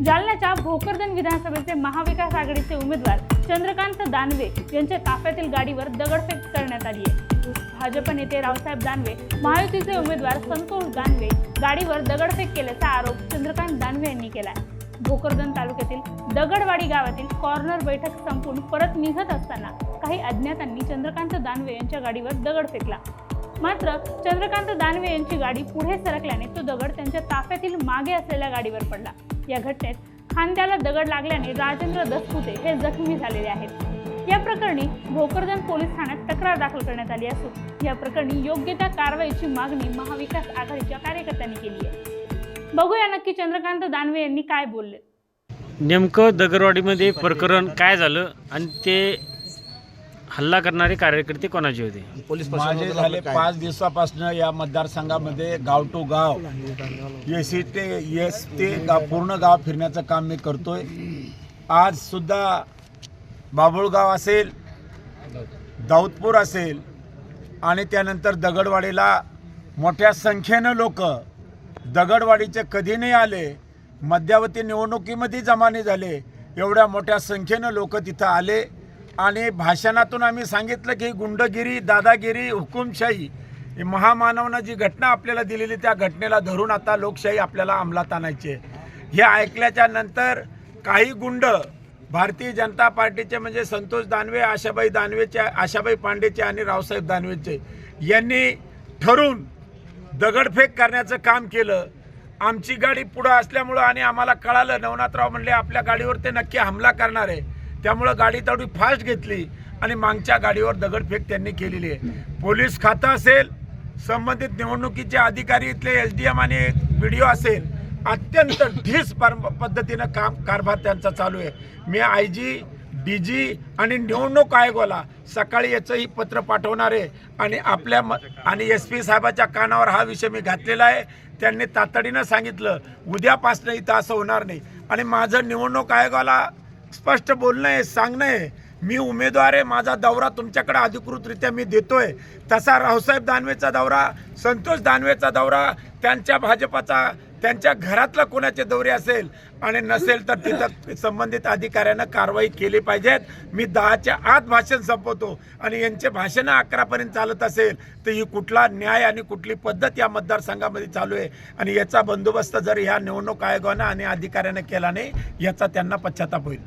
जालन्याच्या भोकरदन विधानसभेचे महाविकास आघाडीचे उमेदवार चंद्रकांत दानवे यांच्या ताफ्यातील गाडीवर दगडफेक करण्यात आली आहे. भाजप नेते रावसाहेब दानवे महायुतीचे उमेदवार संतोष दानवे गाडीवर दगडफेक केल्याचा आरोप चंद्रकांत दानवे यांनी केला भोकरदन तालुक्यातील दगडवाडी गावातील कॉर्नर बैठक संपून परत निघत असताना काही अज्ञातांनी चंद्रकांत दानवे यांच्या गाडीवर दगड फेकला. मात्र चंद्रकांत दानवे यांची गाडी पुढे सरकल्याने तो दगड त्यांच्या ताफ्यातील मागे असलेल्या गाडीवर पडला. या घटनेत खांद्याला दगड लागल्याने राजेंद्र दसपुते हे जखमी झालेले आहेत. या प्रकरणी भोकरदन पोलीस ठाण्यात तक्रार दाखल करण्यात आली असून या प्रकरणी योग्य त्या कारवाईची मागणी महाविकास आघाडीच्या कार्यकर्त्यांनी केली आहे. बघूया नक्की चंद्रकांत दानवे यांनी काय बोलले. नेमकं दगडवाडीमध्ये प्रकरण काय झालं आणि ते हल्ला करणारे कार्यकर्ते कोणाचे होते? पोलीस माझे झाले पाच दिवसापासून या मतदारसंघामध्ये गाव टू गाव. एस ते एस ते गाव पूर्ण गाव फिरण्याचं काम मी करतोय. आज सुद्धा बाबुळगाव असेल दाऊदपूर असेल आणि त्यानंतर दगडवाडीला मोठ्या संख्येनं लोक दगडवाडीचे कधी नाही आले मध्यावधी निवडणुकीमध्ये जमा नाही झाले एवढ्या मोठ्या संख्येनं लोक तिथं आले. आणि भाषणातून आम्ही सांगितलं की गुंडगिरी दादागिरी हुकुमशाही ही महामानवनं जी घटना आपल्याला दिलेली त्या घटनेला धरून आता लोकशाही आपल्याला अंमलात आणायची आहे. हे ऐकल्याच्या नंतर काही गुंड भारतीय जनता पार्टीचे म्हणजे संतोष दानवे आशाबाई दानवेचे आशाबाई पांडेचे आणि रावसाहेब दानवेचे यांनी ठरून दगडफेक करण्याचं काम केलं. आमची गाडी पुढं असल्यामुळं आणि आम्हाला कळालं नवनाथराव म्हणले आपल्या गाडीवर ते नक्की हमला करणार आहे. त्यामुळं गाडी तेवढी फास्ट घेतली आणि मागच्या गाडीवर दगडफेक त्यांनी केलेली आहे. पोलीस खातं असेल संबंधित निवडणुकीचे अधिकारी इथले एल डी एम आणि बी असेल अत्यंत ढीस पद्धतीनं काम कारभार त्यांचा चालू आहे. मी आय जी डी जी आणि निवडणूक आयोगाला सकाळी याचंही पत्र पाठवणार आहे आणि आपल्या म आणि एस पी साहेबाच्या कानावर हा विषय मी घातलेला आहे. त्यांनी तातडीनं सांगितलं उद्यापासनं इथं असं होणार नाही. आणि माझं निवडणूक आयोगाला स्पष्ट बोलणं आहे सांगणं आहे. मी उमेदवार आहे माझा दौरा तुमच्याकडे अधिकृतरित्या मी देतोय. तसा रावसाहेब दानवेचा दौरा संतोष दानवेचा दौरा त्यांच्या भाजपाचा त्यांच्या घरातला कोणाचे दौरे असेल आणि नसेल तर तिथं संबंधित अधिकाऱ्यानं कारवाई केली पाहिजेत. मी दहाच्या आत भाषण संपवतो आणि यांचे भाषणं अकरापर्यंत चालत असेल तर ही कुठला न्याय आणि कुठली पद्धत या मतदारसंघामध्ये चालू आहे. आणि याचा बंदोबस्त जर ह्या निवडणूक आयोगानं आणि अधिकाऱ्यानं केला नाही याचा त्यांना पश्चाताप होईल.